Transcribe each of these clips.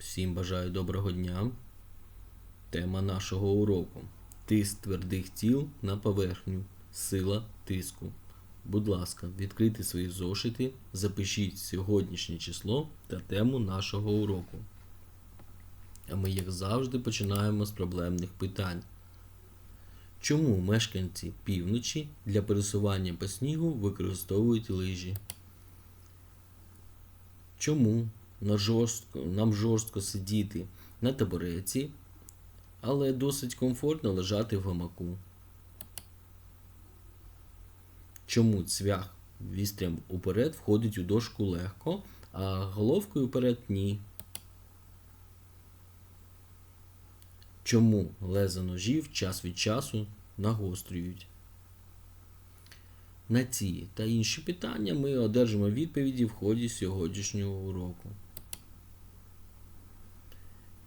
Всім бажаю доброго дня. Тема нашого уроку. Тиск твердих тіл на поверхню. Сила тиску. Будь ласка, відкрийте свої зошити, запишіть сьогоднішнє число та тему нашого уроку. А ми, як завжди, починаємо з проблемних питань. Чому мешканці півночі для пересування по снігу використовують лижі? Чому на жорстко, нам жорстко сидіти на табуреці, але досить комфортно лежати в гамаку? Чому цвях вістрям уперед входить у дошку легко, а головкою вперед ні? Чому леза ножів час від часу нагострюють? На ці та інші питання ми одержимо відповіді в ході сьогоднішнього уроку.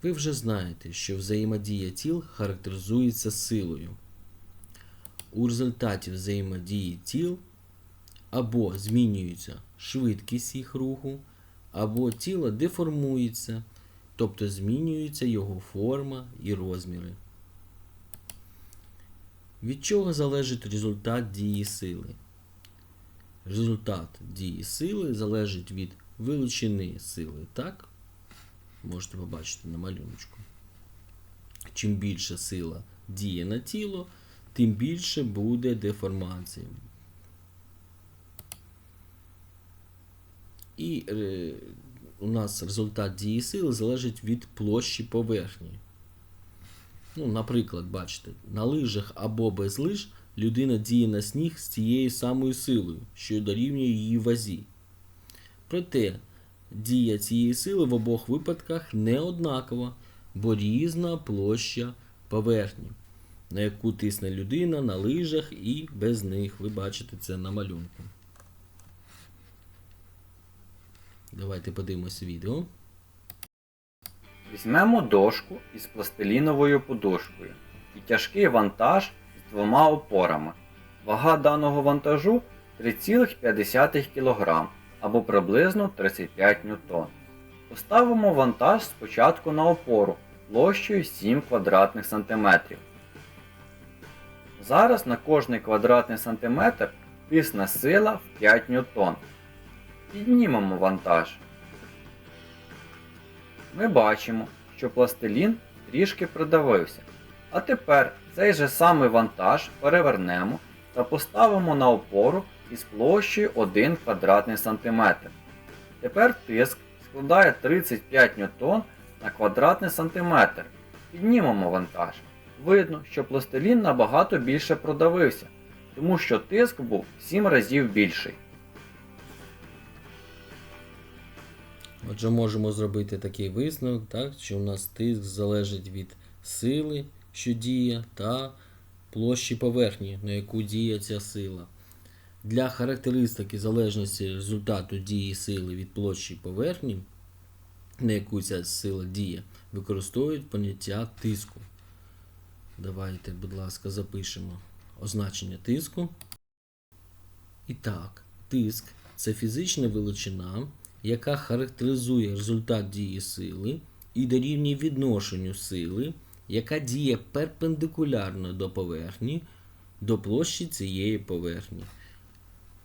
Ви вже знаєте, що взаємодія тіл характеризується силою. У результаті взаємодії тіл або змінюється швидкість їх руху, або тіло деформується, тобто змінюється його форма і розміри. Від чого залежить результат дії сили? Результат дії сили залежить від величини сили, так? Можете побачити на малюночку. Чим більше сила діє на тіло, тим більше буде деформація. І е, у нас результат дії сили залежить від площі поверхні. Ну, наприклад, бачите, на лижах або без лиж людина діє на сніг з тією самою силою, що дорівнює її вазі. Проте дія цієї сили в обох випадках не однакова, бо різна площа поверхні, на яку тисне людина на лижах і без них. Ви бачите це на малюнку. Давайте подивимося відео. Візьмемо дошку із пластиліновою подошкою і тяжкий вантаж з двома опорами. Вага даного вантажу 3,5 кг або приблизно 35 ньютон. Поставимо вантаж спочатку на опору площею 7 квадратних сантиметрів. Зараз на кожний квадратний сантиметр тисне сила в 5 ньютон. Піднімемо вантаж. Ми бачимо, що пластилін трішки придавився. А тепер цей же самий вантаж перевернемо та поставимо на опору із площею 1 квадратний сантиметр. Тепер тиск складає 35 ньютон на квадратний сантиметр. Піднімемо вантаж. Видно, що пластилін набагато більше продавився, тому що тиск був в 7 разів більший. Отже, можемо зробити такий висновок, так, що у нас тиск залежить від сили, що діє, та площі поверхні, на яку діє ця сила. Для характеристики залежності результату дії сили від площі поверхні, на яку ця сила діє, використовують поняття тиску. Давайте, будь ласка, запишемо означення тиску. І так, тиск це фізична величина, яка характеризує результат дії сили і дорівнює відношенню сили, яка діє перпендикулярно до поверхні, до площі цієї поверхні.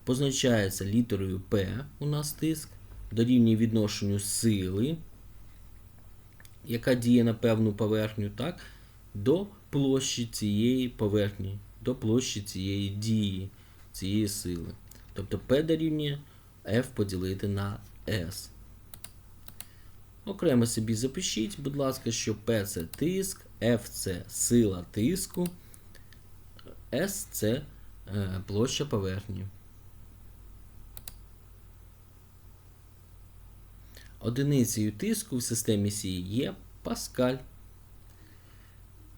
Позначається літерою P у нас тиск, дорівнює відношенню сили, яка діє на певну поверхню, так, до площі цієї поверхні, до площі цієї дії, цієї сили. Тобто P дорівнює F поділити на S. Окремо собі запишіть, будь ласка, що P це тиск, F це сила тиску, S це е, площа поверхні. Одиницею тиску в системі Сі є Паскаль,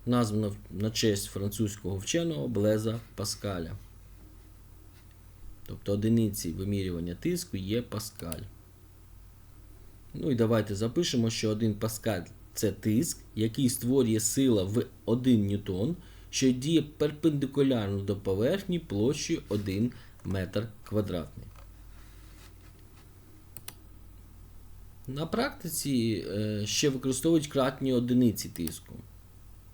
названа на честь французького вченого Блеза Паскаля. Тобто одиниці вимірювання тиску є паскаль. Ну і давайте запишемо, що 1 паскаль це тиск, який створює сила в 1 ньютон, що діє перпендикулярно до поверхні площею 1 метр квадратний. На практиці е, ще використовують кратні одиниці тиску.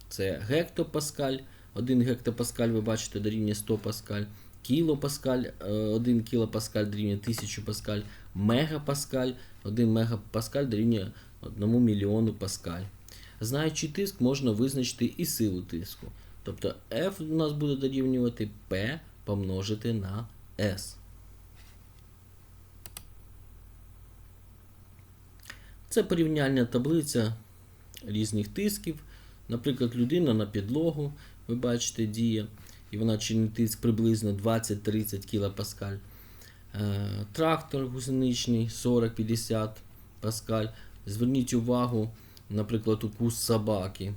Це гектопаскаль, 1 гектопаскаль, ви бачите, дорівнює 100 паскаль, кілопаскаль, е, 1 кілопаскаль дорівнює 1000 паскаль, мегапаскаль, 1 мегапаскаль дорівнює 1 мільйону паскаль. Знаючи тиск, можна визначити і силу тиску. Тобто F у нас буде дорівнювати P помножити на S. Це порівняльна таблиця різних тисків. Наприклад, людина на підлогу, ви бачите, діє, і вона чинить тиск приблизно 20-30 кПа. Е, Трактор гусеничний 40-50 паскаль. Зверніть увагу, наприклад, укус собаки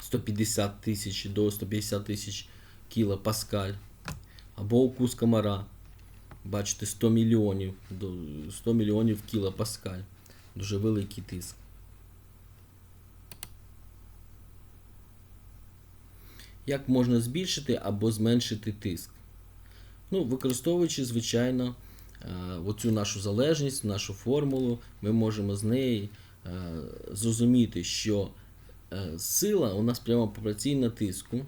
150 тисяч до 150 тисяч кілопаскаль. Або укус комара. Бачите, 100 мільйонів до 100 мільйонів кілопаскаль. Дуже великий тиск. Як можна збільшити або зменшити тиск? Ну, використовуючи, звичайно, е, оцю нашу залежність, нашу формулу, ми можемо з неї е, зрозуміти, що е, сила у нас прямо пропорційна тиску.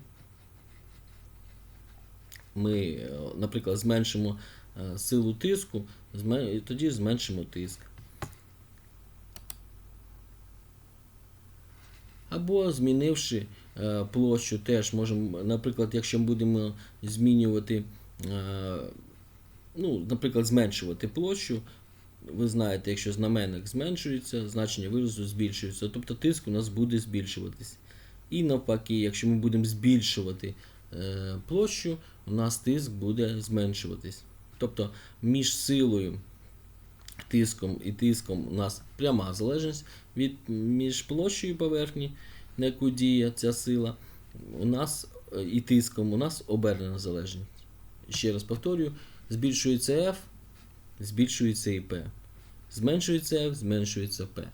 Ми, наприклад, зменшимо силу тиску, тоді зменшимо тиск. Або змінивши е, площу, теж можемо, наприклад, якщо ми будемо змінювати, е, ну, наприклад, зменшувати площу, ви знаєте, якщо знаменник зменшується, значення виразу збільшується, тобто тиск у нас буде збільшуватись. І навпаки, якщо ми будемо збільшувати е, площу, у нас тиск буде зменшуватись. Тобто між силою тиском і тиском у нас пряма залежність від між площею поверхні, на яку діє ця сила, у нас е, і тиском у нас обернена залежність. Ще раз повторюю, збільшується F, збільшується і P. Зменшується F, зменшується P.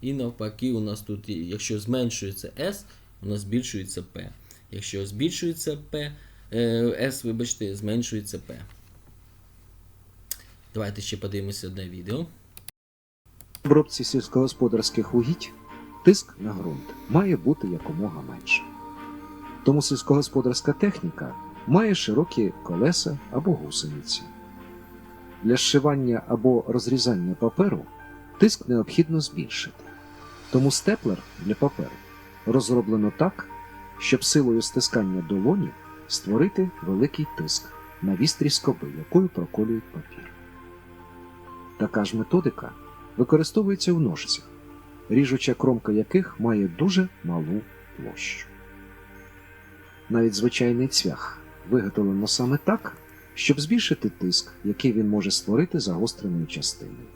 І навпаки, у нас тут, якщо зменшується S, у нас збільшується P. Якщо збільшується P, е, S, вибачте, зменшується P. Давайте ще подивимося одне відео. В обробці сільськогосподарських угідь тиск на ґрунт має бути якомога менше. Тому сільськогосподарська техніка має широкі колеса або гусениці. Для зшивання або розрізання паперу тиск необхідно збільшити. Тому степлер для паперу розроблено так, щоб силою стискання долоні створити великий тиск на вістрі скоби, якою проколюють папір. Така ж методика використовується в ножицях, ріжуча кромка яких має дуже малу площу. Навіть звичайний цвях виготовлено саме так, щоб збільшити тиск, який він може створити загостреною частиною.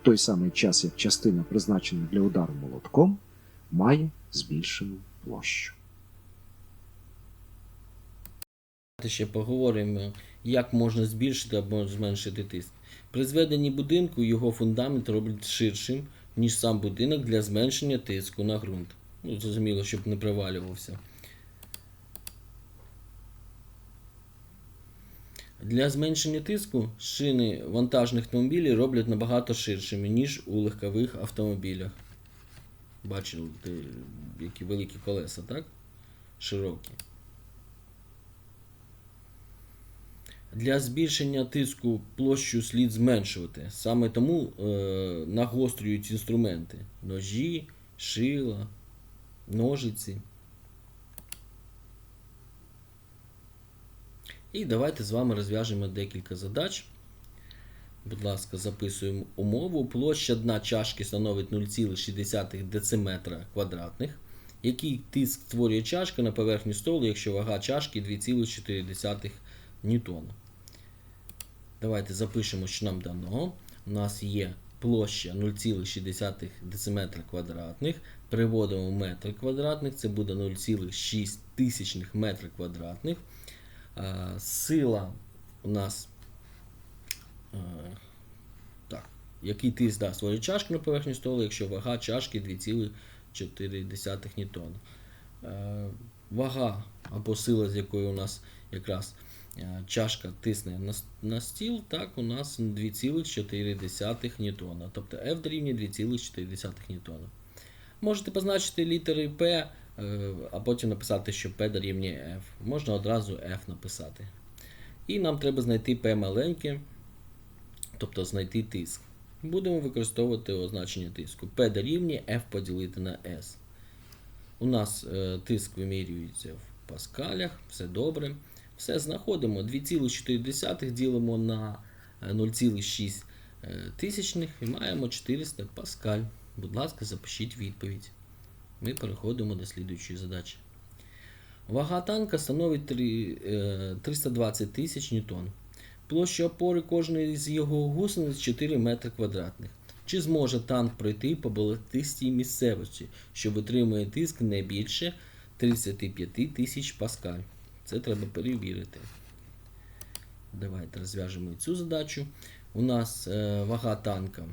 В той самий час, як частина, призначена для удару молотком, має збільшену площу. Ще поговоримо, як можна збільшити або зменшити тиск. При зведенні будинку його фундамент роблять ширшим, ніж сам будинок для зменшення тиску на ґрунт. Ну, зрозуміло, щоб не привалювався. Для зменшення тиску шини вантажних автомобілів роблять набагато ширшими, ніж у легкових автомобілях. Бачили, які великі колеса, так? Широкі. Для збільшення тиску площу слід зменшувати. Саме тому е, нагострюють інструменти: ножі, шила, ножиці. І давайте з вами розв'яжемо декілька задач. Будь ласка, записуємо умову. Площа дна чашки становить 0,6 дециметра квадратних. Який тиск створює чашка на поверхні столу, якщо вага чашки 2,4 ньютона. Давайте запишемо, що нам дано. У нас є площа 0,6 дециметра квадратних. Переводимо в метр квадратних, це буде 0,6 тисячних метра квадратних. Сила у нас. Так, який тиск да, створює чашку на поверхні столу, якщо вага чашки 2,4 ньютона. Е, Вага або сила, з якою у нас якраз е, чашка тисне на, на стіл, так у нас 2,4 ньютона. Тобто F дорівнює 2,4 ньютона. Можете позначити літери P, е, а потім написати, що P дорівнює F. Можна одразу F написати. І нам треба знайти P маленьке, тобто знайти тиск. Будемо використовувати означення тиску. P дорівнює F поділити на S. У нас е, тиск вимірюється в паскалях, все добре. Все знаходимо. 2,4 ділимо на е, 0,6 е, тисячних і маємо 400 паскаль. Будь ласка, запишіть відповідь. Ми переходимо до слідуючої задачі. Вага танка становить три- е, 320 тисяч ньютон. Площа опори кожної з його гусениць 4 метри квадратних. Чи зможе танк пройти по болотистій місцевості, що витримує тиск не більше 35 тисяч паскаль? Це треба перевірити. Давайте розв'яжемо цю задачу. У нас е, вага танка,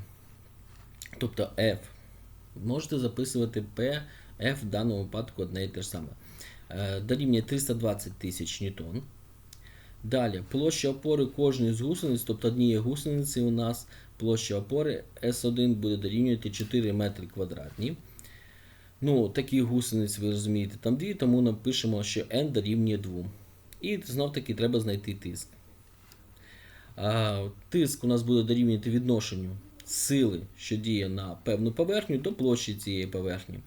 тобто F. Можете записувати P, F в даному випадку одне і те ж саме. Е, дорівнює 320 тисяч ньютон. Далі, площа опори кожної з гусениць, тобто однієї гусениці у нас площа опори S1 буде дорівнювати 4 метри квадратні. Ну, такі гусениць, ви розумієте, там дві, тому напишемо, що n дорівнює 2. І знов таки треба знайти тиск. А, тиск у нас буде дорівнювати відношенню сили, що діє на певну поверхню, до площі цієї поверхні.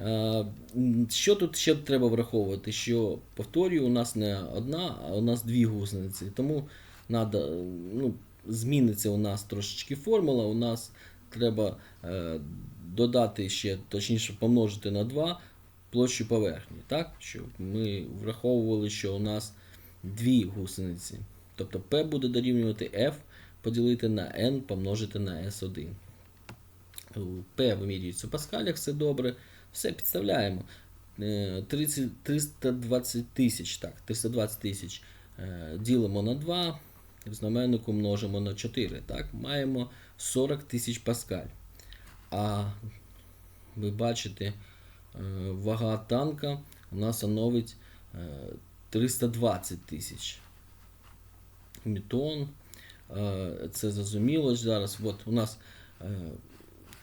М, Що тут ще треба враховувати? Що, повторюю, у нас не одна, а у нас дві гусениці. Тому надо, ну, зміниться у нас трошечки формула. У нас треба е, додати ще, точніше, помножити на 2 площу поверхні. Так? Щоб ми враховували, що у нас дві гусениці. Тобто P буде дорівнювати F поділити на N помножити на S1. P вимірюється в паскалях, все добре. Все підставляємо. Е, 30, 320 тисяч, так, 320 тисяч е, ділимо на 2, в знаменнику множимо на 4. Так, маємо 40 тисяч паскаль. А ви бачите, е, вага танка у нас становить е, 320 тисяч ньютон. Е, Це зрозуміло зараз. От у нас е,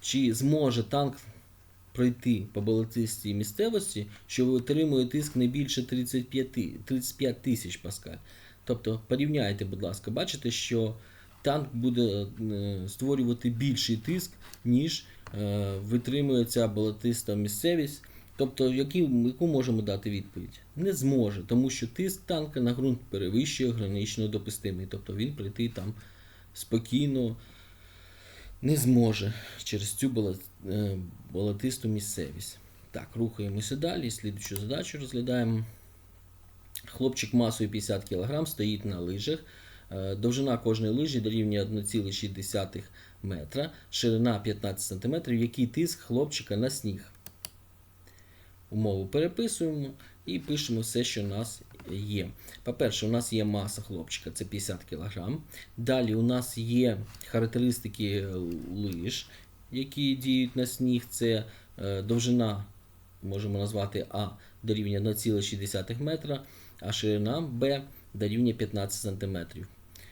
чи зможе танк пройти по болотистій місцевості, що витримує тиск не більше 35, 35 тисяч паскаль. Тобто порівняйте, будь ласка, бачите, що танк буде е, створювати більший тиск, ніж е, витримує ця болотиста місцевість. Тобто, які, яку можемо дати відповідь? Не зможе, тому що тиск танка на ґрунт перевищує гранично допустимий. Тобто він прийти там спокійно не зможе через цю боло- е, болотисту місцевість. Так, рухаємося далі. Слідчу задачу розглядаємо. Хлопчик масою 50 кг стоїть на лижах. Е, Довжина кожної лижі дорівнює 1,6 метра, ширина 15 см. Який тиск хлопчика на сніг? Умову переписуємо і пишемо все, що у нас є. По-перше, у нас є маса хлопчика, це 50 кг. Далі у нас є характеристики лиж, які діють на сніг. Це е, довжина, можемо назвати А дорівнює 1,6 метра, а ширина Б дорівнює 15 см.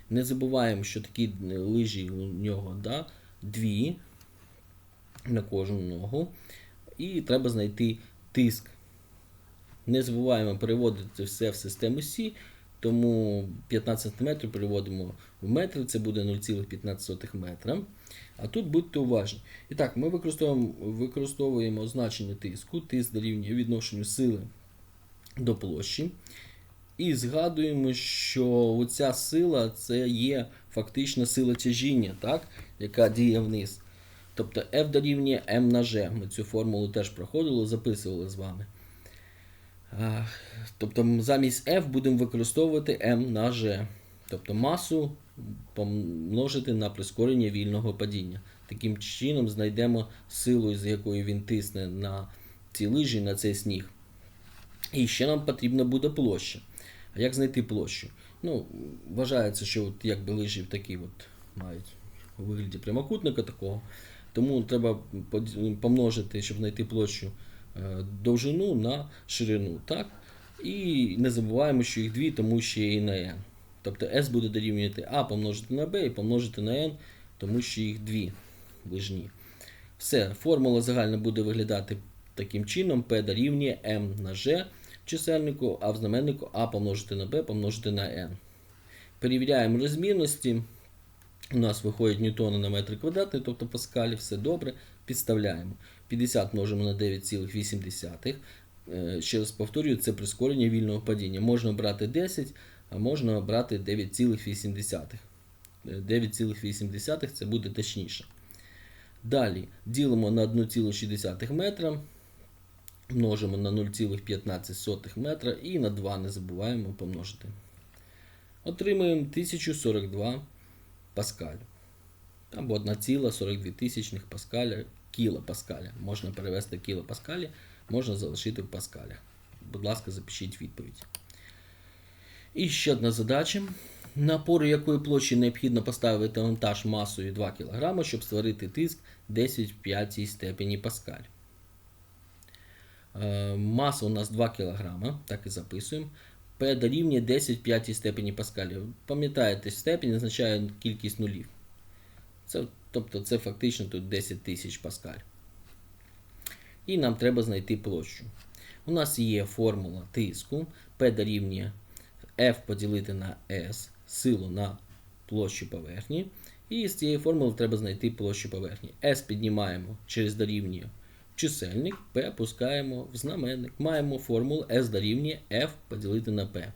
Не забуваємо, що такі лижі у нього да, дві на кожну ногу. І треба знайти тиск. Не забуваємо переводити все в систему Сі, тому 15 см переводимо в метри, це буде 0,15 метра. А тут будьте уважні. І так, ми використовуємо, використовуємо значення тиску, тиск дорівнює відношенню сили до площі. І згадуємо, що ця сила це є фактично сила тяжіння, так? яка діє вниз. Тобто F дорівнює M на G. Ми цю формулу теж проходили, записували з вами. Тобто замість F будемо використовувати M на G. Тобто масу помножити на прискорення вільного падіння. Таким чином знайдемо силу, з якою він тисне на ці лижі, на цей сніг. І ще нам потрібна буде площа. А як знайти площу? Ну, вважається, що от якби лижі такі от мають у вигляді прямокутника такого. Тому треба помножити, щоб знайти площу е, довжину на ширину. Так? І не забуваємо, що їх дві, тому що і на n. Тобто s буде дорівнювати a помножити на b і помножити на n, тому що їх дві ближні. Все, формула загальна буде виглядати таким чином: p дорівнює m на g чисельнику, а в знаменнику a помножити на b помножити на n. Перевіряємо розмірності. У нас виходять ньютони на метр квадратний, тобто паскалі, все добре. Підставляємо. 50 множимо на 9,8. Е, Ще раз повторюю, це прискорення вільного падіння. Можна брати 10, а можна брати 9,8. Е, 9,8 це буде точніше. Далі ділимо на 1,6 метра, множимо на 0,15 метра і на 2 не забуваємо помножити. Отримуємо 1042 паскаль. Або 1,42 тисячних паскаля, кілопаскаля. Можна перевести кілопаскалі, можна залишити в паскалях. Будь ласка, запишіть відповідь. І ще одна задача. На опору якої площі необхідно поставити вантаж масою 2 кг, щоб створити тиск 10 в 5 степені паскаль. Е, Маса у нас 2 кг, так і записуємо. P дорівнює 10 в 5 степені паскалів. Пам'ятаєте, степень означає кількість нулів. Це, тобто це фактично тут 10 тисяч паскаль. І нам треба знайти площу. У нас є формула тиску. P дорівнює F поділити на S, силу на площу поверхні. І з цієї формули треба знайти площу поверхні. S піднімаємо через дорівнює чисельник, P пускаємо в знаменник. Маємо формулу S дорівнює F поділити на P.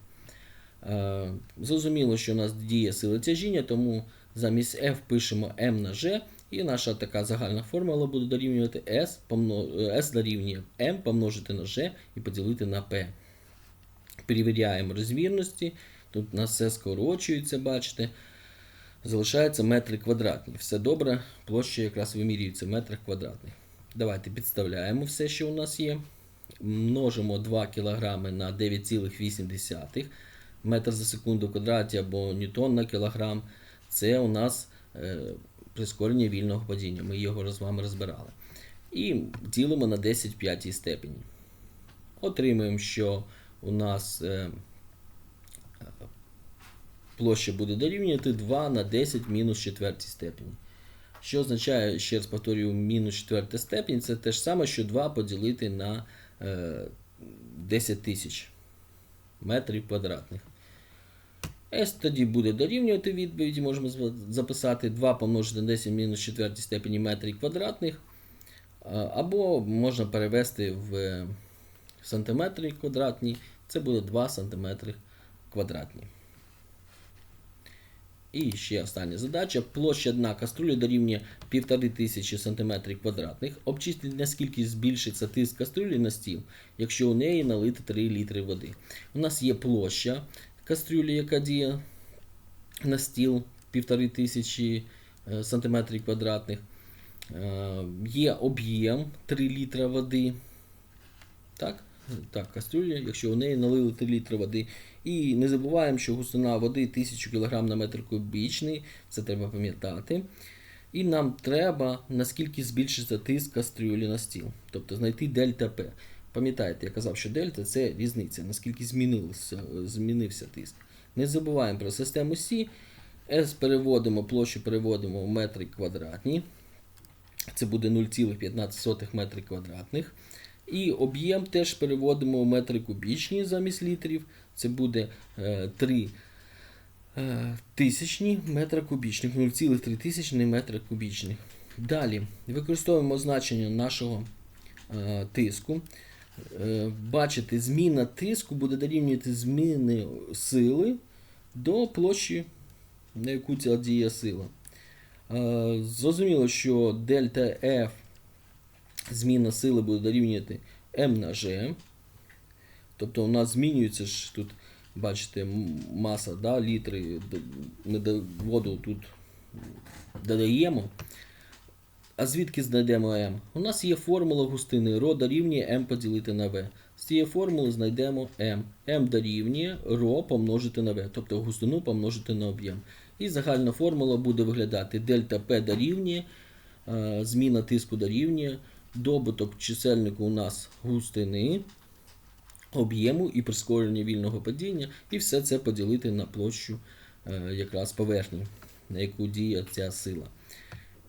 Е, Зрозуміло, що у нас діє сила тяжіння, тому замість F пишемо M на G, і наша така загальна формула буде дорівнювати S, помно- е, S дорівнює M помножити на G і поділити на P. Перевіряємо розмірності. Тут у нас все скорочується, бачите. Залишаються метри квадратні. Все добре, площа якраз вимірюється в метрах квадратних. Давайте підставляємо все, що у нас є. Множимо 2 кг на 9,8 метр за секунду квадраті або ньютон на кілограм. Це у нас е, прискорення вільного падіння. Ми його з вами розбирали. І ділимо на 10 в п'ятій степені. Отримуємо, що у нас е, площа буде дорівнювати 2 на 10 в мінус четвертій степені. Що означає, ще раз повторюю, мінус четверта степень, це те ж саме, що 2 поділити на е, 10 тисяч метрів квадратних. S тоді буде дорівнювати відповіді, можемо записати 2 помножити на 10 мінус четвертій степені метрів квадратних. Або можна перевести в е, сантиметри квадратні, це буде 2 сантиметри квадратні. І ще остання задача. Площа дна каструлі дорівнює 1500 см квадратних. Обчисліть, наскільки збільшиться тиск каструлі на стіл, якщо у неї налити 3 літри води. У нас є площа кастрюлі, яка діє на стіл 1500 см квадратних. Е, Є об'єм 3 літра води. Так? Так, кастрюля, якщо у неї налили 3 літри води. І не забуваємо, що густина води 1000 кг на метр кубічний, це треба пам'ятати. І нам треба наскільки збільшиться тиск кастрюлі на стіл. Тобто знайти дельта П. Пам'ятаєте, я казав, що дельта це різниця, наскільки змінився, змінився тиск. Не забуваємо про систему Сі. S переводимо, площу переводимо в метри квадратні. Це буде 0,15 метри квадратних. І об'єм теж переводимо в метри кубічні замість літрів. Це буде е, 3 е, тисячні метра кубічних, 0,3 тисячні метра кубічних. Далі використовуємо значення нашого е, тиску. Е, бачите, зміна тиску буде дорівнювати зміни сили до площі, на яку ця діє сила. Е, Зрозуміло, що дельта F зміна сили буде дорівнювати m на g. Тобто у нас змінюється ж тут, бачите, маса, да, літри, воду тут додаємо. А звідки знайдемо m? У нас є формула густини ρ дорівнює m поділити на v. З цієї формули знайдемо m. m дорівнює ρ помножити на v, тобто густину помножити на об'єм. І загальна формула буде виглядати дельта P дорівнює, е, зміна тиску дорівнює, добуток чисельнику у нас густини, об'єму і прискорення вільного падіння, і все це поділити на площу е, якраз поверхні, на яку діє ця сила.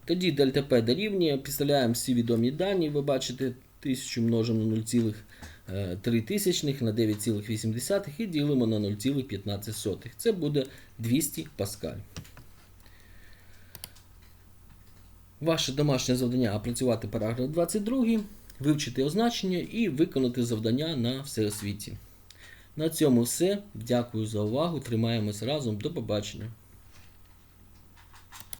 Тоді дельта П дорівнює, підставляємо всі відомі дані, ви бачите 1000 множимо на 0,3 на 9,8 і ділимо на 0,15. Це буде 200 паскаль. Ваше домашнє завдання опрацювати параграф 22, вивчити означення і виконати завдання на всеосвіті. На цьому все. Дякую за увагу. Тримаємось разом. До побачення.